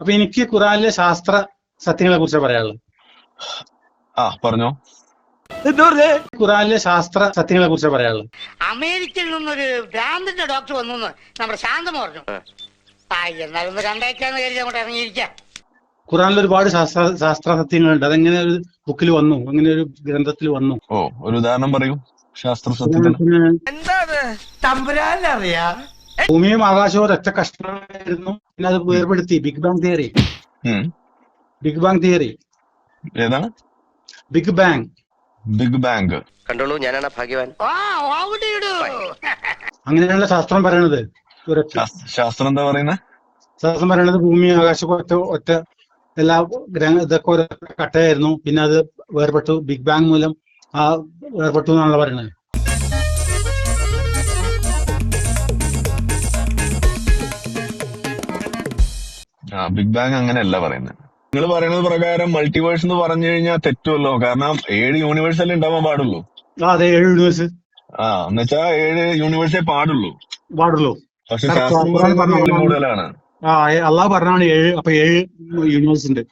അപ്പൊ എനിക്ക് ഖുറാനിലെ ശാസ്ത്ര സത്യങ്ങളെ കുറിച്ച് പറയാനുള്ളത്. ആ പറഞ്ഞോ. ഖുറാനിലെ ശാസ്ത്ര സത്യങ്ങളെ കുറിച്ച് പറയാനുള്ളത്. അമേരിക്കയിൽ നിന്നൊരു ഭ്രാന്തിന്റെ ഡോക്ടർ വന്നു നമ്മുടെ ശാന്തം പറഞ്ഞു. ആ. എന്നാലും ഒന്ന് കണ്ടേക്കാന്ന് കരുതി അങ്ങോട്ട് ഇറങ്ങിയിരിക്കാം. ഖുറാനിൽ ഒരുപാട് ശാസ്ത്ര ശാസ്ത്ര സത്യങ്ങളുണ്ട്. അതെങ്ങനെ ഒരു ബുക്കിൽ വന്നു? അങ്ങനെ ഒരു ഗ്രന്ഥത്തിൽ വന്നു? ഓ ഒരു ഉദാഹരണം പറയൂ. ശാസ്ത്ര സത്യത്തിന് പിന്നെ ഭൂമിയും ആകാശവും ഒറ്റ കഷ്ണമായിരുന്നു. പിന്നെ അത് വേർപെടുത്തി. Big bang theory big bang theory ഏതാണ്? ബിഗ് ബാങ് ബിഗ് ബാങ്ക് കണ്ടോളൂ ഞാനാണ് ഭാഗ്യവാൻ. ഇടൂ. ശാസ്ത്രം പറയണത്. ശാസ്ത്രം എന്താ പറയുന്നത് ശാസ്ത്രം പറയണത് ഭൂമി ആകാശം ഒറ്റ ഒറ്റ എല്ലാ ഗ്രഹ ഇതൊക്കെ ഒരു കട്ടയായിരുന്നു. പിന്നെ അത് വേർപെട്ടു. ബിഗ് ബാങ് മൂലം ആ വേർപെട്ടു എന്നാണല്ലോ പറയണത്. ബിഗ് ബാങ് അങ്ങനെയല്ല പറയുന്നത് നിങ്ങൾ പറയുന്നത് പ്രകാരം മൾട്ടിവേഴ്സ് എന്ന് പറഞ്ഞു കഴിഞ്ഞാൽ തെറ്റുമല്ലോ കാരണം ഏഴ് യൂണിവേഴ്സ് അല്ലേ ഉണ്ടാവാൻ പാടുള്ളൂ ആ അതെ ഏഴ് യൂണിവേഴ്സ് ആ എന്നുവെച്ചാ ഏഴ് യൂണിവേഴ്സേ പാടുള്ളൂ പാടുള്ളൂ പക്ഷെ ശാസ്ത്രം പറയുന്നത് കൂടുതലാണ് ആ അള്ളാഹ് പറഞ്ഞാണ് ഏഴ് അപ്പൊ ഏഴ് യൂണിവേഴ്സ് ഉണ്ട്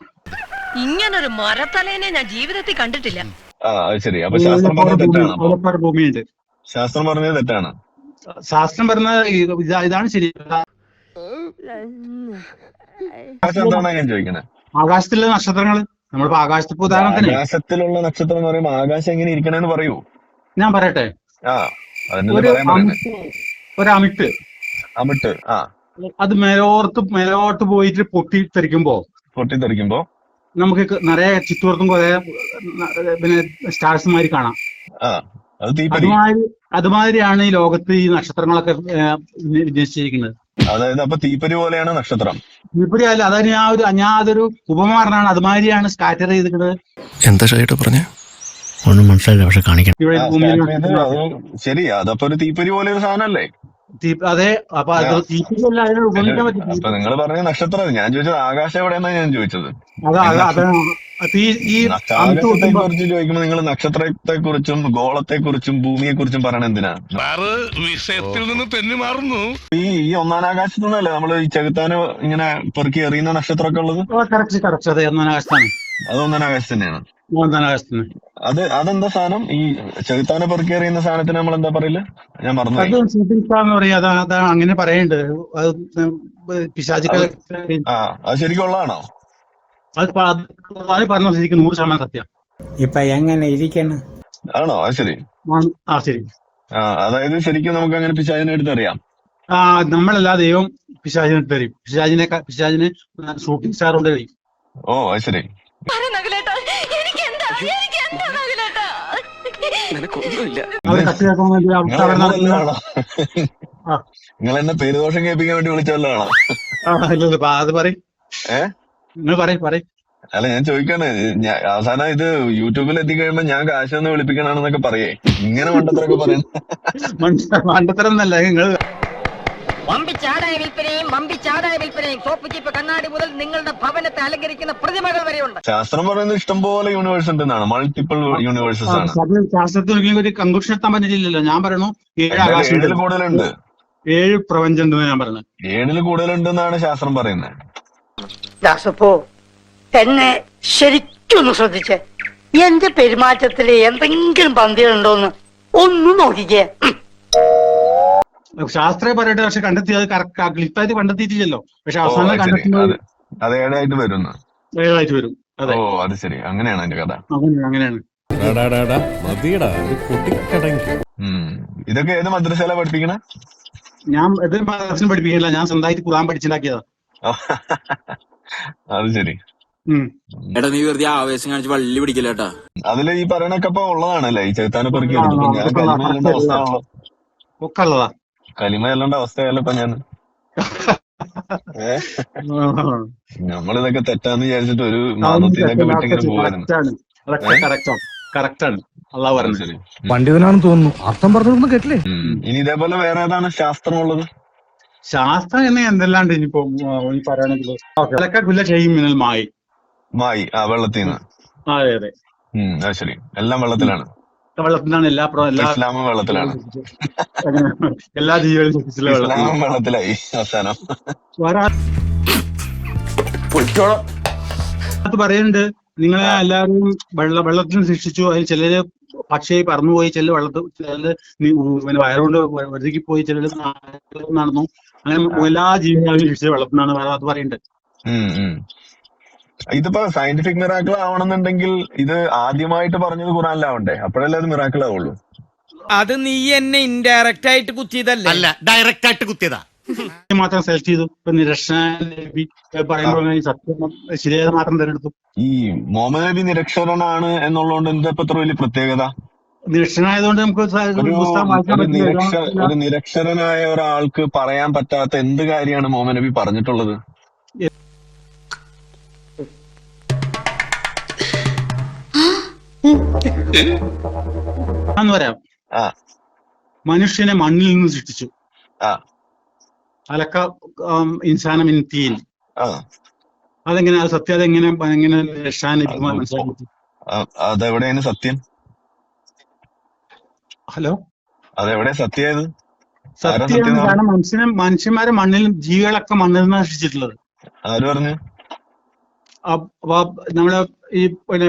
ഇങ്ങനൊരു മരത്തലേനെ ഞാൻ ജീവിതത്തിൽ കണ്ടിട്ടില്ല ആ അത് ശരി അപ്പൊ ശാസ്ത്രം പറഞ്ഞത് തെറ്റാണ് ഭൂമിയുണ്ട് ശാസ്ത്രം പറഞ്ഞത് തെറ്റാണ് ശാസ്ത്രം പറഞ്ഞ ഇതാണ് ശരി ഞാൻ ചോദിക്കണേ? ആകാശത്തിലെ നക്ഷത്രങ്ങൾ നമ്മളിപ്പോ ആകാശത്ത് ഉദാഹരണത്തിന്. ആകാശത്തിലുള്ള നക്ഷത്രം എന്ന് പറയുമ്പോ ആകാശം എങ്ങനെ ഇരിക്കണെന്ന് പറയൂ. ഞാൻ പറയട്ടെ. ആ അതിനല്ലേ ഒരു അമിട്ട് ഒരു അമിട്ട്. അമിട്ട് ആ. അത് മേലോർത്ത് മേലോട്ട് പോയിട്ട് പൊട്ടി തെറിക്കുമ്പോ പൊട്ടി തെറിക്കുമ്പോ? നമുക്ക് നിറയെ ചുറ്റുപുറത്തും കുറെ പിന്നെ സ്റ്റാർസ് മാതിരി കാണാം. ആ അത് അതുമാതിരി അതുമാതിരിയാണ് ഈ ലോകത്ത് ഈ നക്ഷത്രങ്ങളൊക്കെ നിശ്ചയിക്കുന്നത് അതായത് അപ്പൊ തീപ്പരി പോലെയാണ് നക്ഷത്രം. തീപ്പരി അല്ല അതായത് ഞാൻ ഒരു ഞാൻ അതൊരു ഉപമ അതുമാതിരിയാണ് സ്കാറ്റർ ചെയ്തിട്ടുള്ളത് എന്താ ഷൈട്ട് പറഞ്ഞേ? ഒന്നും മനസ്സിലായില്ല പക്ഷെ കാണിക്കണം. ശരി അതപ്പോ ഒരു തീപ്പരി പോലെ ഒരു സാധനല്ലേ? അതെ അപ്പൊ അതിനെ പറ്റും. നിങ്ങൾ പറഞ്ഞ നക്ഷത്രം ഞാൻ ചോദിച്ചത് ആകാശം എവിടെയെന്നാ ഞാൻ ചോദിച്ചത്. ഈ ആകാശത്തെ കുറിച്ച് ചോദിക്കുമ്പോ നിങ്ങൾ നക്ഷത്രത്തെ കുറിച്ചും ഗോളത്തെ കുറിച്ചും ഭൂമിയെ കുറിച്ചും പറയണ എന്തിനാ? വിഷയത്തിൽ നിന്ന് തെന്നി മാറുന്നു. ഈ ഈ ഒന്നാം ആകാശത്തു നിന്നല്ലേ നമ്മൾ ഈ ചെകുത്താന് ഇങ്ങനെ പെറുക്കി എറിയുന്ന നക്ഷത്രമൊക്കെ ഉള്ളത്? കറക്റ്റ് കറക്റ്റ് അതെ ഒന്നാം ആകാശത്താണ് അത് ഒന്നാം ആകാശത്ത് തന്നെയാണ്. അത് അതെന്താ സാധനം? ഈ ചെകുത്താനെ പെറുക്കി എറിയുന്ന സാധനത്തിന് നമ്മൾ എന്താ പറയില്ല ഞാൻ അതാ അങ്ങനെ പറയണ്ട്. അത് പിശാചിക്കൾ ആ അത് ശരിക്കും ഉള്ളതാണോ? അത് പ- അത് അത് ശരിക്കും നൂറ് ശതമാനം സത്യം. ഇപ്പൊ എങ്ങനെ ഇരിക്കണം? ആണോ? അത് ശരി. ആ ശരി. ആ അതായത് ശരിക്കും നമുക്ക് അങ്ങനെ പിശാചിനെ എടുത്തറിയാം. ആ നമ്മളല്ലാ ദൈവം പിശാചിനെ എടുത്തറിയും. പിശാചിനെ പിശാചിനെ പിശാചിന് ഷൂട്ടിംഗ് സ്റ്റാർ കൊണ്ട് കഴിയും ഓ അത് ശരി. നിനക്കൊന്നുമില്ല. നിങ്ങൾ എന്നെ ആ. നിങ്ങൾ എന്നെ പേരുദോഷം കേൾപ്പിക്കാൻ വേണ്ടി വിളിച്ചവല്ലാണോ ഇല്ല, അത് പറയും. നിങ്ങൾ പറയും പറയും. അല്ല ഞാൻ ചോദിക്കണേ. ഞാൻ അവസാനം ഇത് യൂട്യൂബിൽ എത്തിക്കഴിയുമ്പോ ഞാൻ കാശൊന്ന് വിളിപ്പിക്കണമെന്നൊക്കെ പറയേ. ഇങ്ങനെ മണ്ടത്തരൊക്കെ പറയണ മണ്ടത്തരം എന്നല്ല നിങ്ങൾ വമ്പിച്ചാടായ വിൽപ്പനയും വമ്പിച്ചാടായ വിൽപ്പനയും സോപ്പ് ചീപ്പ് കണ്ണാടി മുതൽ നിങ്ങളുടെ ഭവനത്തെ അലങ്കരിക്കുന്ന പ്രതിമകൾ വരെയുണ്ട്. ശാസ്ത്രം പറയുന്നത് ഇഷ്ടംപോലെ യൂണിവേഴ്സ് ഉണ്ടെന്നാണ്. മൾട്ടിപ്പിൾ യൂണിവേഴ്സസ് ആണ്. ശാസ്ത്രത്തിൽ ഒരിക്കലും ഒരു കൺക്ലൂഷൻ എത്താൻ പറ്റില്ലല്ലോ ഞാൻ പറയണു ഏഴ് ആകാശം കൂടുതലുണ്ട്. ഏഴ് പ്രപഞ്ചം ഞാൻ പറഞ്ഞു ഏഴിൽ കൂടുതലുണ്ടെന്നാണ് ശാസ്ത്രം പറയുന്നത്. ദാസപ്പോ എന്നെ ശരിക്കൊന്ന് ശ്രദ്ധിച്ചേ. എന്റെ പെരുമാറ്റത്തിൽ എന്തെങ്കിലും പന്തികളുണ്ടോന്ന് ഒന്ന് നോക്കിക്കേ. ഉം. ശാസ്ത്രം പറയട്ടെ പക്ഷെ കണ്ടെത്തി അത് ക്ലിപ്പായിട്ട് കണ്ടെത്തിയിട്ടില്ലല്ലോ. പക്ഷെ അവസാനം കണ്ടെത്തുന്നത് അത് ഏഴായിട്ട് വരുന്നു? ഏഴായിട്ട് വരും? അതെ. ഓ അത് ശരി. അങ്ങനെയാണ് അതിന്റെ കഥ. അങ്ങനെയാണ് ഇതൊക്കെ ഏത് മദ്രസയില പഠിപ്പിക്കണേ? ഞാൻ ഇത് മനസ്സിന് പഠിപ്പിക്കില്ല ഞാൻ സ്വന്തമായിട്ട് ഖുറാൻ പഠിച്ചുണ്ടാക്കിയതാ. അത് ശരി. എടാ നീ വെറുതെ ആവേശം കാണിച്ച് വള്ളി പിടിക്കില്ലേട്ടാ അതിൽ ഈ പറയണൊക്കെ ഉള്ളതാണല്ലേ? ഈ ചേത്താനെ പെറുക്കി ഒക്കെ ഉള്ളതാ. കലിമ ചെല്ലേണ്ട അവസ്ഥയല്ലോ ഇപ്പൊ ഞാൻ. നമ്മളിതൊക്കെ തെറ്റാന്ന് വിചാരിച്ചിട്ട് ഒരു വിട്ടിങ്ങനെ പണ്ഡിതനാണെന്ന് തോന്നുന്നു. അർത്ഥം പറഞ്ഞൊന്നും കേട്ടില്ലേ. ഇനി ഇതേപോലെ വേറെ ഏതാണ് ശാസ്ത്രമുള്ളത്? ശാസ്ത്രം എന്നെ എന്തെല്ലാണ്ട് ഇനിയിപ്പോ പറയണെങ്കിൽ കുല്ല ചെയ്യും മിന്നൽ മായി. മായി ആ വെള്ളത്തിൽ നിന്ന് ആ, അതെ അതെ. ഉം അത് ശരി. എല്ലാം വെള്ളത്തിലാണ്. വെള്ളത്തിലാണ് എല്ലാ പ്ര- എല്ലാ ഇസ്ലാമും വെള്ളത്തിലാണ്. എല്ലാ ജീവികളും വെള്ളത്തിലായി അവസാനം. അത് പറയുന്നുണ്ട് നിങ്ങളെ എല്ലാവരും വെള്ള വെള്ളത്തിൽ ശിക്ഷിച്ചു അതിൽ ചിലര് പക്ഷേ പറന്നുപോയി ചില വെള്ളത്തിൽ ചിലര് പിന്നെ വയറുകൊണ്ട് വെറുതെ പോയി ചിലര് നടന്നു. അങ്ങനെ എല്ലാ ജീവികളും ശിക്ഷിച്ച വെള്ളത്തിനാണ് അത് പറയുന്നുണ്ട്. ഇതിപ്പോ സയന്റിഫിക് മിറാക്കിൾ ആവണമെന്നുണ്ടെങ്കിൽ ഇത് ആദ്യമായിട്ട് പറഞ്ഞത് ഖുറാനിലാവണ്ടേ അപ്പോഴല്ലേ അത് മിറാക്കിൾ ആവുള്ളൂ. അത് നീ എന്നെ ഇൻഡയറക്റ്റ് ആയിട്ട് കുത്തിയതല്ലേ? അല്ല ഡയറക്റ്റ് ആയിട്ട് കുത്തിയതാ. മാത്രം സെലക്ട് ചെയ്തു. ഇപ്പൊ നിരക്ഷണ നബി പറയുമ്പോൾ ഈ സത്യം ശരിയായത് മാത്രം തിരഞ്ഞെടുത്തു. ഈ മുഹമ്മദ് നബി നിരക്ഷരനാണ് എന്നുള്ളതുകൊണ്ട് എന്താ ഇപ്പൊ ഇത്ര വലിയ പ്രത്യേകത? നിരക്ഷനായതുകൊണ്ട് നമുക്ക് ഒരു പുസ്തകം വായിക്കാൻ ഒരു നിരക്ഷ പറ്റില്ല ഒരു നിരക്ഷരനായ ഒരാൾക്ക് പറയാൻ പറ്റാത്ത എന്ത് കാര്യമാണ് മോഹൻ നബി പറഞ്ഞിട്ടുള്ളത്? എന്ന് പറയാം. മനുഷ്യനെ മണ്ണിൽ നിന്ന് സൃഷ്ടിച്ചു. അലക്ക ഇൻസാനം ഇൻ തീൻ. അതെങ്ങനെ സത്യം അതെങ്ങനെ എങ്ങനെ മനസ്സിലാക്കി. അതെവിടെയാണ് സത്യം? ഹലോ? അതെവിടെ സത്യം സത്യം കാരണം മനുഷ്യനെ മനുഷ്യന്മാരെ മണ്ണിൽ ജീവികളൊക്കെ മണ്ണിൽ നിന്നാണ് സൃഷ്ടിച്ചിട്ടുള്ളത്. ആര് പറഞ്ഞു? അപ്പ- നമ്മളെ ഈ പിന്നെ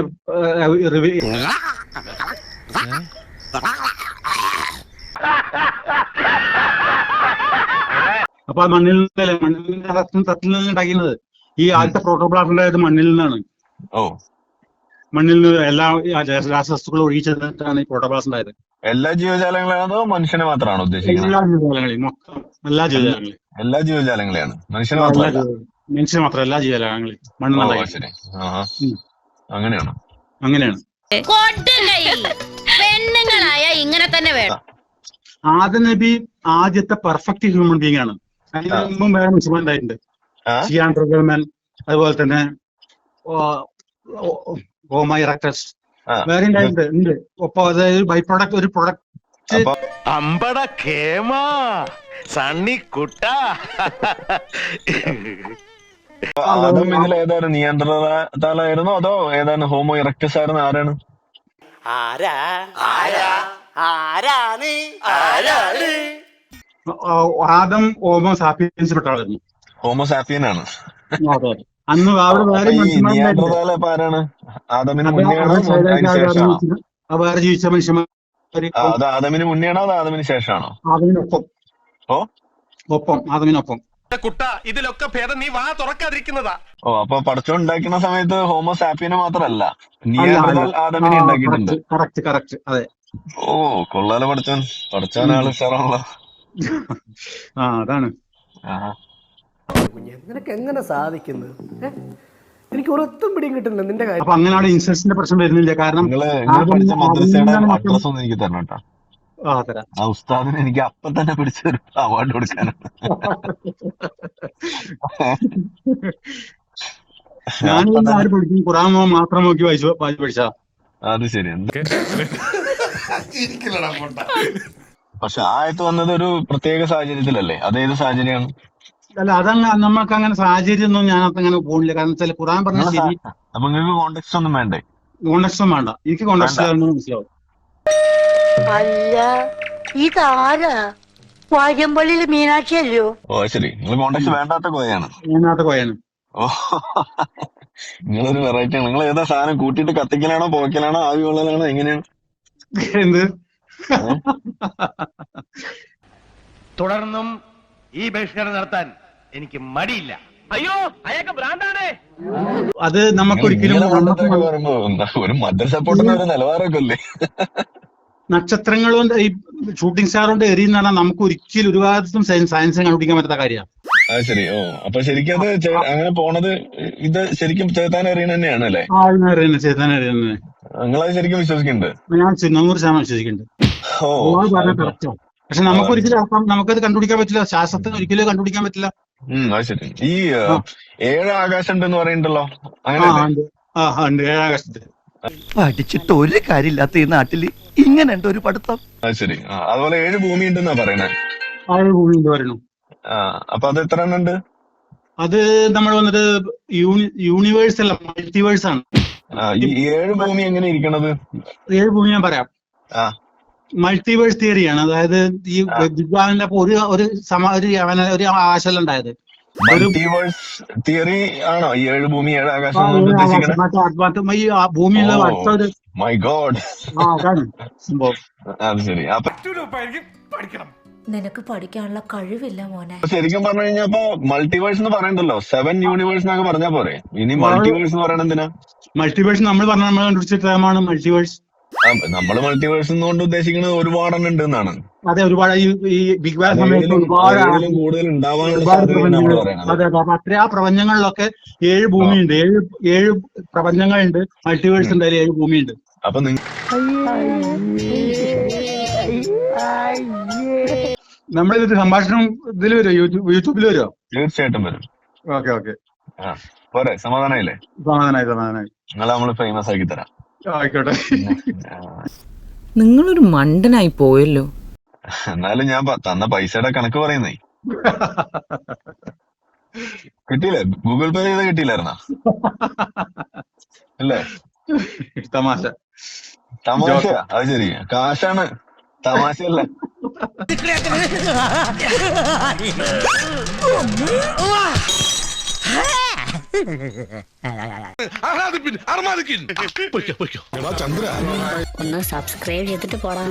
അപ്പൊ മണ്ണിൽ നിന്നല്ലേ മണ്ണിൽ നിന്ന് തത്തിൽ നിന്ന് ഉണ്ടാക്കുന്നത് ഈ ആദ്യത്തെ പ്രോട്ടോപ്ലാസ്റ്റ് ഉണ്ടായത് മണ്ണിൽ നിന്നാണ്. ഓ. മണ്ണിൽ നിന്ന് എല്ലാ രാസവസ്തുക്കളും ഒഴിച്ചെന്നിട്ടാണ് ഈ പ്രോട്ടോപ്ലാസ്റ്റ് ഉണ്ടായത്. എല്ലാ ജീവജാലങ്ങളാണോ അതോ മനുഷ്യനെ മാത്രമാണോ ഉദ്ദേശിക്കുന്നത്? എല്ലാ ജീവജാലങ്ങളെയും മൊത്തം എല്ലാ ജീവജാലങ്ങളെയും. എല്ലാ ജീവജാലങ്ങളെയാണ്. മനുഷ്യനെ മാത്രമല്ല. ജീവ- മനുഷ്യൻ മാത്രം എല്ലാ മണ്ണിലുണ്ടായി ശരി. അങ്ങനെയാണ്? അങ്ങനെയാണ്. പെണ്ണുങ്ങളായ ഇങ്ങനെ തന്നെ വേണം. ആദ്യ നബി ആദ്യത്തെ പെർഫെക്റ്റ് ഹ്യൂമൻ ബീങ് ആണ്. അതിന്. മുമ്പും വേറെ മുസ്ലിം ഉണ്ടായിട്ടുണ്ട്. ആ. അതുപോലെ തന്നെ ഹോമ ഇറക്ടസ് ആ. വേറെ ഉണ്ടായിട്ടുണ്ട്. ഉണ്ട്. ഒപ്പം അതായത് ബൈ പ്രൊഡക്റ്റ് ഒരു പ്രൊഡക്റ്റ് അമ്പട കേമാ സണ്ണി കുട്ട. ആദം ഇതിൽ ഏതായിരുന്നു നിയന്ത്രണത്താലായിരുന്നോ അതോ ഏതാണ് ഹോമോ ഇറക്ടസ് ആയിരുന്നു ആരാണ്? ആദം ആരാ നീ പെട്ട ആളായിരുന്നു. ഹോമോ സാപ്പിയൻ ആണ്. അന്ന് അവിടെ വേറെ ആരാണ്? ആദമിന് ജീവിച്ച മനുഷ്യന്മാർ ആ, അത് ആദമിന് മുന്നെയാണോ അത് ആദമിന് ശേഷമാണോ? ആദമിനൊപ്പം. ഒപ്പം ആദമിനൊപ്പം. കുട്ട ഇതിലൊക്കെ ഭേദം നീ വാ തുറക്കാതിരിക്കുന്നതാ. ഓ അപ്പൊ പടച്ചോൻ ഉണ്ടാക്കുന്ന സമയത്ത് ഹോമോ സാപ്പിയനെ മാത്രമല്ല. നീ ആദമിനെ ഉണ്ടാക്കിയിട്ടുണ്ട്. കറക്റ്റ് കറക്റ്റ് അതെ. ഓ കൊള്ളാല പടച്ചോൻ. പടച്ചോൻ ആൾ ഉഷാറാണല്ലോ. ആ അതാണ്. നിനക്ക് എങ്ങനെ സാധിക്കുന്നു? എനിക്ക് ഒരൊത്തും പിടിയും കിട്ടുന്നില്ല നിന്റെ കാര്യം. അപ്പൊ അങ്ങനെ അവിടെ പ്രശ്നം വരുന്നില്ല. കാരണം എനിക്ക് തരണം കേട്ടോ ആ തരാം ആ ഉസ്താദിന് എനിക്ക് അപ്പം തന്നെ പിടിച്ചൊരു അവാർഡ് കൊടുക്കാനാണ് ഖുറാൻ മാത്രം നോക്കി വായിച്ചു പഠിച്ച പഠിച്ചാ അത് ശരി. പക്ഷെ ആയത്ത് വന്നത് ഒരു പ്രത്യേക സാഹചര്യത്തിലല്ലേ? അതേത് സാഹചര്യമാണ്? അല്ല അതങ്ങ് നമ്മൾക്ക് അങ്ങനെ സാഹചര്യം ഒന്നും ഞാൻ അങ്ങനെ പോണില്ല. കാരണം വെച്ചാൽ ഖുറാൻ പറഞ്ഞ നിങ്ങളെ ശരി നിങ്ങൾക്ക് കോണ്ടെക്സ്റ്റ് ഒന്നും വേണ്ടേ? ഒന്നും വേണ്ട. എനിക്ക് കോണ്ടക്സ്റ്റ് മനസ്സിലാവും. അല്ല ഇതാരാ? വാര്യമ്പള്ളിയിൽ മീനാക്ഷി അല്ലയോ? ഓ ശരി. നിങ്ങൾ കോണ്ടാക്ട് വേണ്ടാത്ത കോയാണ്. അതിനകത്ത് കോയാണ്. ഓ നിങ്ങളൊരു വെറൈറ്റി ആണ്. നിങ്ങൾ ഏതാ സാധനം കൂട്ടിയിട്ട് കത്തിക്കലാണോ പോക്കലാണോ ആവി കൊള്ളലാണോ എങ്ങനെയാണ്? എന്ത്? തുടർന്നും ഈ ബഹിഷ്കരണം നടത്താൻ എനിക്ക് മടിയില്ല. അയ്യോ അയാൾക്ക് ഭ്രാന്താണ്. അത് നമുക്കൊരിക്കലും ഇങ്ങനെ നമുക്ക് മണ്ടത്തരമൊക്കെ പറയുമ്പോ എന്താ ഒരു മദർ സപ്പോർട്ടിന് ഒരു നിലവാരമൊക്കെ അല്ലേ നക്ഷത്രങ്ങളും ഈ ഷൂട്ടിംഗ് സ്റ്റാർ കൊണ്ട് എറിയുന്ന പറഞ്ഞാൽ നമുക്ക് ഒരിക്കലും ഒരു കാലത്തും സയൻസിനെ കണ്ടുപിടിക്കാൻ പറ്റാത്ത കാര്യമാണ്. അത് ശരി. ഓ അപ്പൊ ശരിക്കും അത് അങ്ങനെ പോണത് ഇത് ശരിക്കും ചേത്താൻ അറിയണ തന്നെയാണ് അല്ലേ? ആ അറിയുന്നത് ചേത്താൻ അറിയുന്നത് നിങ്ങളത് ശരിക്കും വിശ്വസിക്കുന്നുണ്ട്? ഞാൻ നൂറ് ശതമാനം വിശ്വസിക്കുന്നുണ്ട്. ഓ പറഞ്ഞ അത് കറക്റ്റാണ് പക്ഷെ നമുക്ക് ഒരിക്കലും നമുക്കത് കണ്ടുപിടിക്കാൻ പറ്റില്ല. ശാസ്ത്രത്തിന് ഒരിക്കലും കണ്ടുപിടിക്കാൻ പറ്റില്ല. അത് ശരി. ഈ. ഏഴ് ആകാശം ഉണ്ടെന്ന് പറയുന്നുണ്ടല്ലോ. ആ അങ്ങനെ ഉണ്ട്. ആ ഉണ്ട്. ഉണ്ട് ഏഴാകാശത്ത് പഠിച്ചിട്ട് ഒരു കാര്യമില്ലാത്ത ഈ നാട്ടിൽ ഇങ്ങനെ ഉണ്ട് ഒരു പഠിത്തം. അത് ശരി. അതുപോലെ ഏഴ് ഭൂമി ഉണ്ടെന്നാ പറയണേ. ആ ഒരു ഭൂമി ഉണ്ട് പറയുന്നു. അപ്പൊ അത് എത്ര ഉണ്ട്? അത് നമ്മൾ വന്നിട്ട് യൂണി യൂണിവേഴ്സ് അല്ല മൾട്ടിവേഴ്സ് ആണ്. ഏഴ് ഭൂമി എങ്ങനെ ഇരിക്കണത്? ഏഴ് ഭൂമി ഞാൻ പറയാം. മൾട്ടിവേഴ്സ് തിയറിയാണ്. അതായത് ഈ ബിഗ് ബാങ്ങിന്റെ ഒരു ഒരു സമ ഒരു അവന ഒരു മൾട്ടിവേഴ്സ് തിയറി ആണോ ഈ ഏഴ് ഭൂമി ഏഴ് ആ, ആകാശം കൊണ്ട് ആ, ഉദ്ദേശിക്കുന്നത് മറ്റേ ആ- മറ്റേ ഈ ഭൂമിയിലെ ഓ. അടുത്ത ഒരു മൈ ഗോഡ് അത് ശരി അപ്പൊ നിനക്ക് പഠിക്കാനുള്ള കഴിവില്ല മോനെ ശരിക്കും പറഞ്ഞു കഴിഞ്ഞപ്പോ മൾട്ടിവേഴ്സ് എന്ന് പറയണ്ടല്ലോ സെവൻ യൂണിവേഴ്സ് എന്നൊക്കെ പറഞ്ഞാ പോരെ ഇനി മൾട്ടിവേഴ്സ് എന്ന് പറയണെന്തിനാ മൾട്ടിവേഴ്സ് നമ്മൾ പറഞ്ഞ നമ്മൾ കണ്ടുപിടിച്ച ടൈമാണ് മൾട്ടിവേഴ്സ് ആ, നമ്മൾ മൾട്ടിവേഴ്സ് എന്നുകൊണ്ട് ഉദ്ദേശിക്കുന്നത് ഒരുപാട് ഉണ്ട് എന്നാണ് അതെ ഒരുപാട് ഈ ബിഗ് ബാങ് സമയത്ത് ഒരുപാട് നമ്മൾ അതെ അത്ര ആ പ്രപഞ്ചങ്ങളിലൊക്കെ ഏഴ് ഭൂമിയുണ്ട്. ഏഴ് ഏഴ് പ്രപഞ്ചങ്ങളുണ്ട് മൾട്ടിവേഴ്സ് ഉണ്ട് അതിൽ ഏഴ് ഭൂമിയുണ്ട്. അപ്പൊ നമ്മളിത് സംഭാഷണം ഇതിൽ വരുമോ യൂട്യൂബ് യൂട്യൂബിൽ വരുമോ തീർച്ചയായിട്ടും വരും. Okay okay. പോരെ സമാധാനായില്ലേ? സമാധാനായി സമാധാനായി. നിങ്ങളെ നമ്മൾ ഫേമസ് ആക്കി തരാം. ആയിക്കോട്ടെ. നിങ്ങളൊരു മണ്ടനായി പോയല്ലോ. എന്നാലും ഞാൻ പ- തന്ന പൈസയുടെ കണക്ക് പറയുന്നേ. കിട്ടിയില്ലേ? ഗൂഗിൾ പേ ചെയ്ത് കിട്ടിയില്ലായിരുന്ന? അല്ലേ? തമാശ. തമാശ. അത് ശരി. കാശാണ്. തമാശയല്ല? ഒന്ന് സബ്സ്ക്രൈബ് ചെയ്തിട്ട് പോടാ.